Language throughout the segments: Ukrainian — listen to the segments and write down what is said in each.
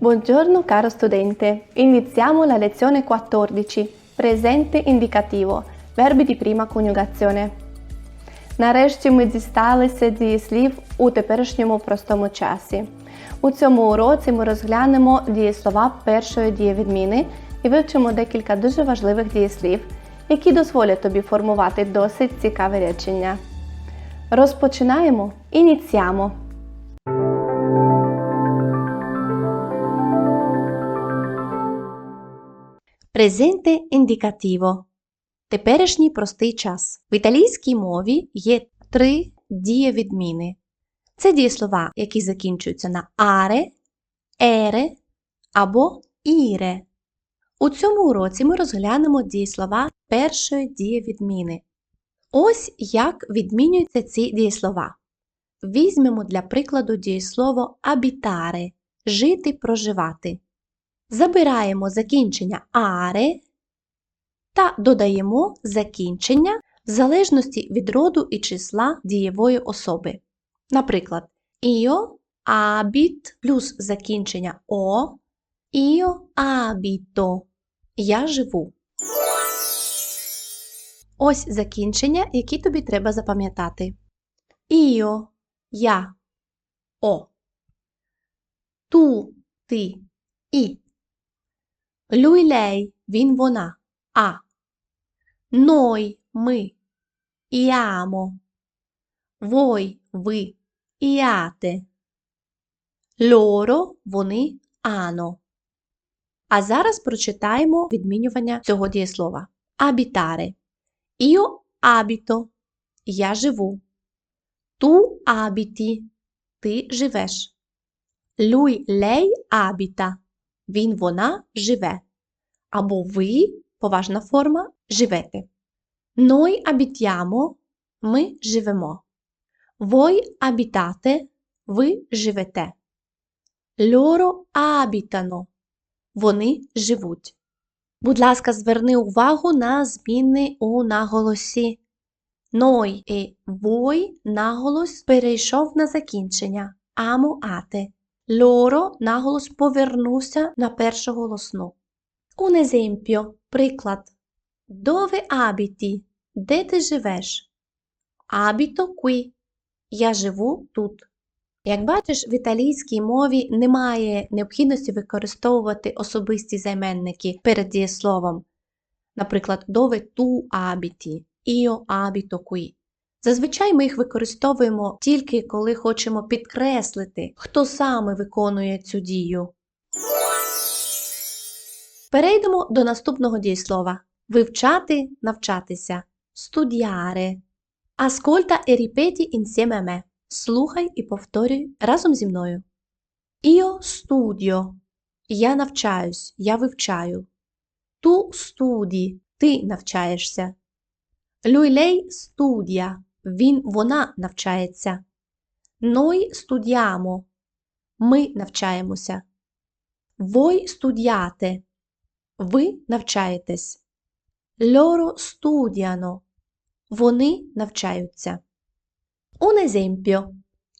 Buongiorno caro studente, iniziamo la lezione 14, presente indicativo, verbi di prima coniugazione. Нарешті ми дісталися дієслів у теперішньому простому часі. У цьому уроці ми розглянемо дієслова першої дієвідміни і вивчимо декілька дуже важливих дієслів, які дозволять тобі формувати досить цікаве речення. Розпочинаємо. Ініціamo. Презенте індикативо. Теперішній простий час. В італійській мові є три дієвідміни. Це дієслова, які закінчуються на аре, ере або іре. У цьому уроці ми розглянемо дієслова першої дієвідміни. Ось як відмінюються ці дієслова. Візьмемо для прикладу дієслово абітаре жити, проживати. Забираємо закінчення аре та додаємо закінчення в залежності від роду і числа дієвої особи. Наприклад, io abit плюс закінчення о, io abito. Я живу. Ось закінчення, які тобі треба запам'ятати. Io – я. О. Ту ти і. Lei він вона. А. Noi ми. Іамо. Voi ви. Іате. Loro вони ано. А зараз прочитаємо відмінювання цього дієслова. Abitare. Io abito. Я живу. Tu abiti. Ти живеш. Lui lei abita. Він вона живе. Або ви, поважна форма, живете. Noi abitiamo. Ми живемо. Voi abitate. Ви живете. Loro abitano. Вони живуть. Будь ласка, зверни увагу на зміни у наголосі. Noi і voi наголос перейшов на закінчення. Амо ате. Loro наголос повернувся на першу голосну. Un esempio, приклад. Dove abiti? Де ти живеш? Abito qui. Я живу тут. Як бачиш, в італійській мові немає необхідності використовувати особисті займенники перед дієсловом. Наприклад, dove tu abiti, io abito qui. Зазвичай ми їх використовуємо тільки коли хочемо підкреслити, хто саме виконує цю дію. Перейдемо до наступного дієслова. Вивчати, навчатися. Ripeti insieme a me. Слухай і повторюй разом зі мною. Io studio. Я навчаюсь, я вивчаю. Tu studi. Ти навчаєшся. Lei studia. Він, вона навчається. Noi studiamo. Ми навчаємося. Voi studiate. Ви навчаєтесь. Loro studiano. Вони навчаються. Un esempio.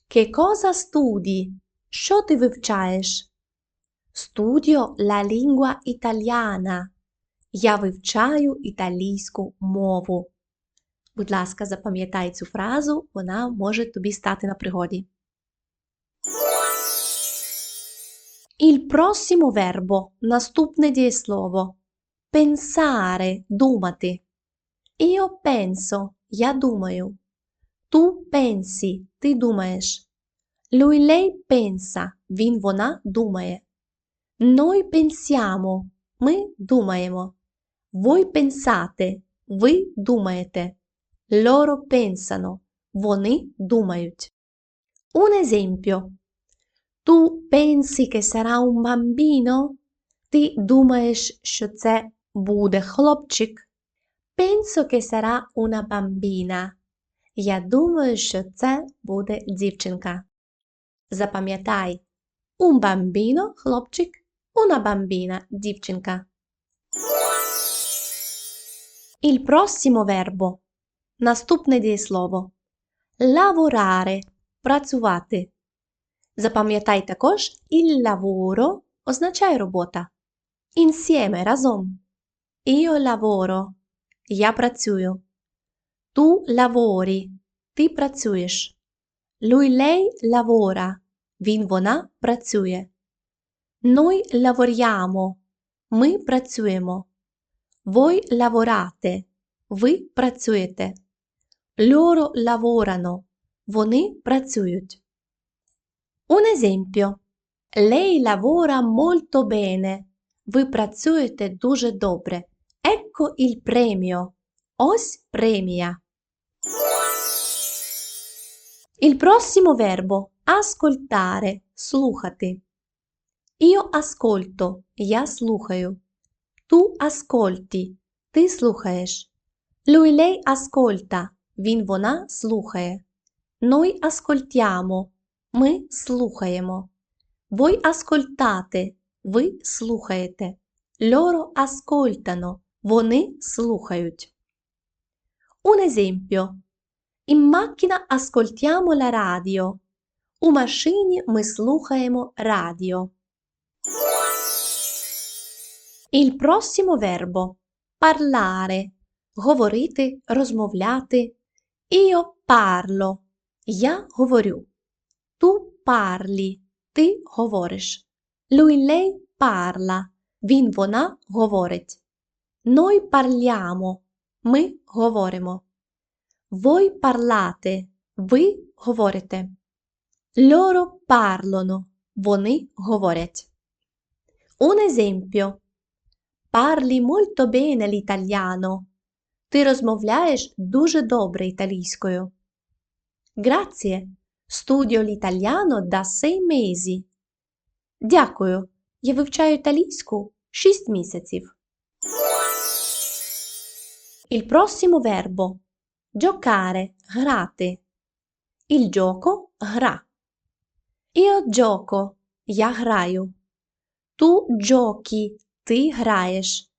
Che cosa studi? Що ти вивчаєш? Studio la lingua italiana. Я вивчаю італійську мову. Будь ласка, запам'ятай цю фразу, вона може тобі стати на пригоді. Il prossimo verbo – наступне дієслово. Pensare – думати. Io penso – я думаю. Tu pensi – ти думаєш. Lui lei pensa – він вона думає. Noi pensiamo – ми думаємо. Voi pensate – ви думаєте. Loro pensano – вони думають. Un esempio. Tu pensi che sarà un bambino? Ти думаєш, що це буде хлопчик? Penso che sarà una bambina. Я думаю, що це буде дівчинка. Запам'ятай. Un bambino – хлопчик, una bambina – дівчинка. Il prossimo verbo. Наступне дієслово. Lavorare – працювати. Запам'ятай також il lavoro означає робота. Insieme разом. Io lavoro. Я працюю. Tu lavori. Ти працюєш. Lui lei lavora. Він вона працює. Noi lavoriamo. Ми працюємо. Voi lavorate. Ви працюєте. Loro lavorano. Вони працюють. Un esempio. Lei lavora molto bene. Ви працюєте дуже добре. Ecco il premio. Ось премія. Il prossimo verbo ascoltare слухати. Io ascolto. Я слухаю. Tu ascolti. Ти слухаєш. Lui lei ascolta. Він вона слухає. Noi ascoltiamo. Ми слухаємо. Voi ascoltate. Ви слухаєте. Loro ascoltano. Вони слухають. Un esempio. In macchina ascoltiamo la radio. У машині ми слухаємо радіо. Il prossimo verbo parlare говорити, розмовляти. Io parlo. Я говорю. Tu parli. Ти говориш. Lui lei parla. Він вона говорить. Noi parliamo. Ми говоримо. Voi parlate. Ви говорите. Loro parlano. Вони говорять. Un esempio. Parli molto bene l'italiano. Ти розмовляєш дуже добре італійською. Grazie. Studio l'italiano da sei mesi. Дякую. Я вивчаю італійську 6 місяців. Il prossimo verbo. Giocare, грати. Il gioco гра. Io gioco. Я граю. Tu giochi. Ти граєш.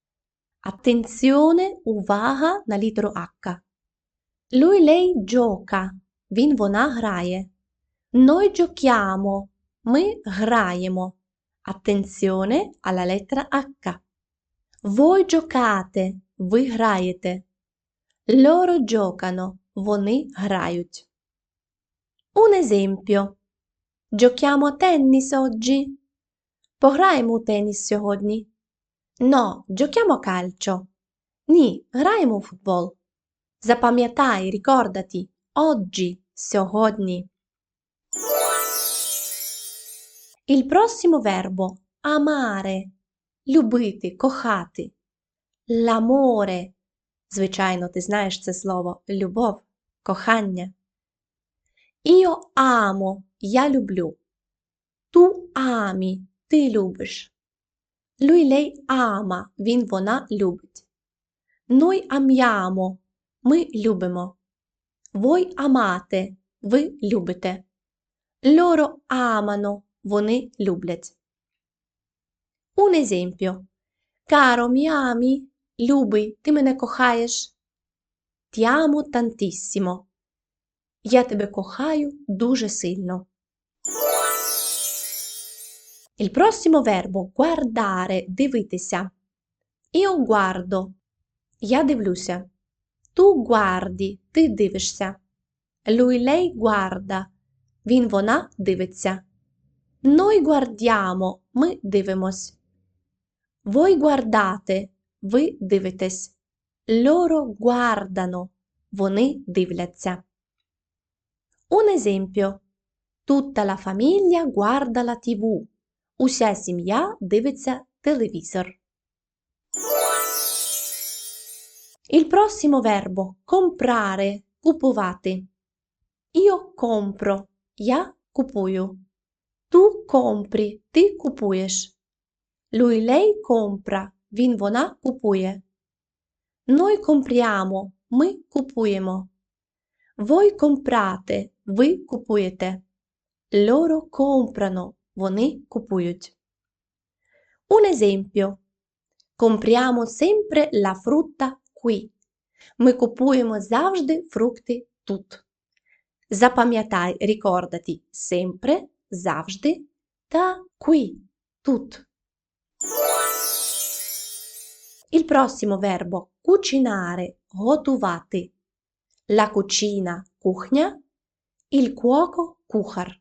Attenzione, увага на літеру H. Lui lei gioca. Він вона грає. Noi giochiamo. Ми граємо. Attenzione alla lettera H. Voi giocate. Ви граєте. Loro giocano. Вони грають. Un esempio. Giochiamo a tennis oggi. Пограємо у теніс сьогодні. No, giochiamo a calcio. Ні, граємо у футбол. Запам'ятай, рicordati, oggi, сьогодні. Il prossimo verbo amare любити, кохати. L'amore. Звичайно, ти знаєш це слово любов, кохання. Io amo, я люблю. Tu ami, ти любиш. Lui lei ama, він вона любить. Noi amiamo, ми любимо. Voi amate, ви любите. Loro amano, вони люблять. Un esempio. Caro mi ami, любий, ти мене кохаєш. Ti amo tantissimo. Я тебе кохаю дуже сильно. Il prossimo verbo guardare дивитися. Io guardo. Я дивлюся. Tu guardi, ти дивишся. Lui lei guarda. Він вона дивиться. Noi guardiamo. Ми дивимось. Voi guardate. Ви дивитесь. Loro guardano. Вони дивляться. Un esempio. Tutta la famiglia guarda la TV. Уся сім'я дивиться телевізор. Il prossimo verbo comprare купувати. Io compro. Я купую. Tu compri. Ти купуєш. Lui lei compra. Він вона купує. Noi compriamo. Ми купуємо. Voi comprate. Ви купуєте. Loro comprano. Вони купують. Un esempio. Compriamo sempre la frutta qui. Ми купуємо завжди фрукти тут. Запам'ятай, ricordati sempre, завжди та qui, тут. Il prossimo verbo cucinare, готувати. La cucina, кухня. Il cuoco, кухар.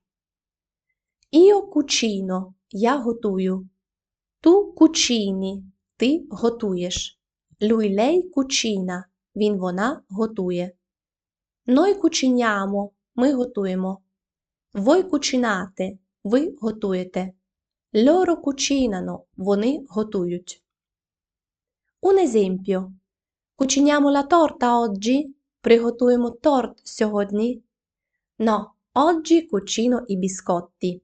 Io cucino, я готую. Tu cucini, ти готуєш. Lei cucina, він, вона готує. Noi cuciniamo, ми готуємо. Voi cucinate, ви готуєте. Loro cucinano, вони готують. Un esempio. Cuciniamo la torta oggi? Приготуємо торт сьогодні. No, oggi cucino i biscotti.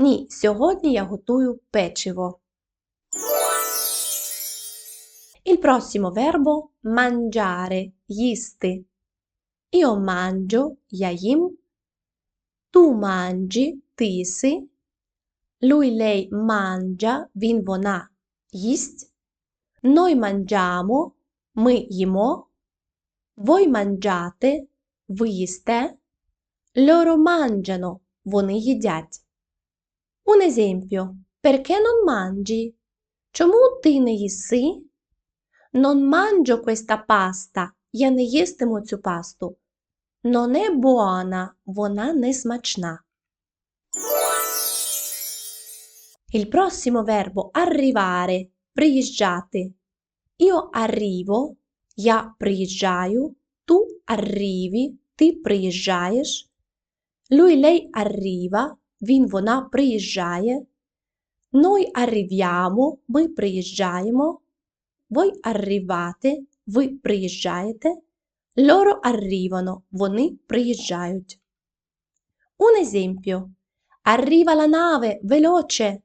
Ні, сьогодні я готую печиво. Il prossimo verbo mangiare, їсти. Io mangio, я їм. Tu mangi, ти їси. Lui, lei mangia, він, вона їсть. Noi mangiamo, ми їмо. Voi mangiate, ви їсте. Loro mangiano, вони їдять. Un esempio. Perché non mangi? Чому ти не їси? Non mangio questa pasta. Я не їстиму цю пасту. Non è buona. Вона не смачна. Il prossimo verbo arrivare. Приїжджати. Io arrivo. Я приїжджаю. Tu arrivi. Ти приїжджаєш. Lui, lei arriva. Він, вона приїжджає. Noi arriviamo. Ми приїжджаємо. Voi arrivate. Ви приїжджаєте. Loro arrivano. Вони приїжджають. Un esempio. Arriva la nave, veloce.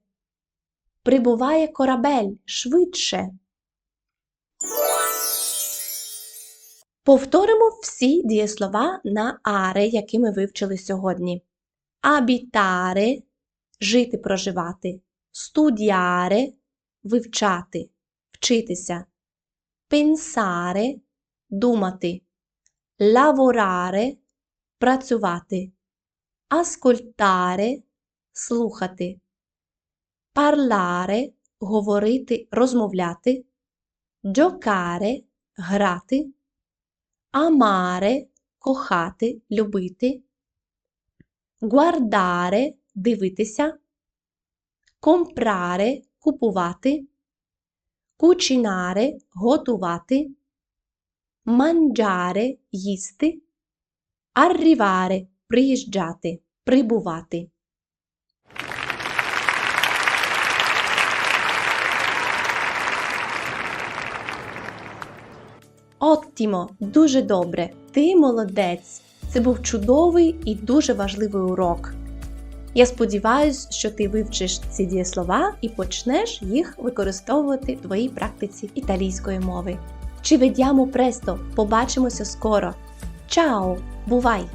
Прибуває корабель швидше. Повторимо всі дієслова на аре, які ми вивчили сьогодні. Abitare – жити, проживати. Studiare – вивчати, вчитися. Pensare – думати. Lavorare – працювати. Ascoltare – слухати. Parlare – говорити, розмовляти. Giocare – грати. Amare – кохати, любити. Guardare – дивитися. Comprare – купувати. Cucinare – готувати. Mangiare – їсти. Arrivare – приїжджати, прибувати. Оттімо, дуже добре. Ти молодець. Це був чудовий і дуже важливий урок. Я сподіваюся, що ти вивчиш ці дієслова і почнеш їх використовувати в твоїй практиці італійської мови. Ci vediamo presto, побачимося скоро. Чао! Бувай!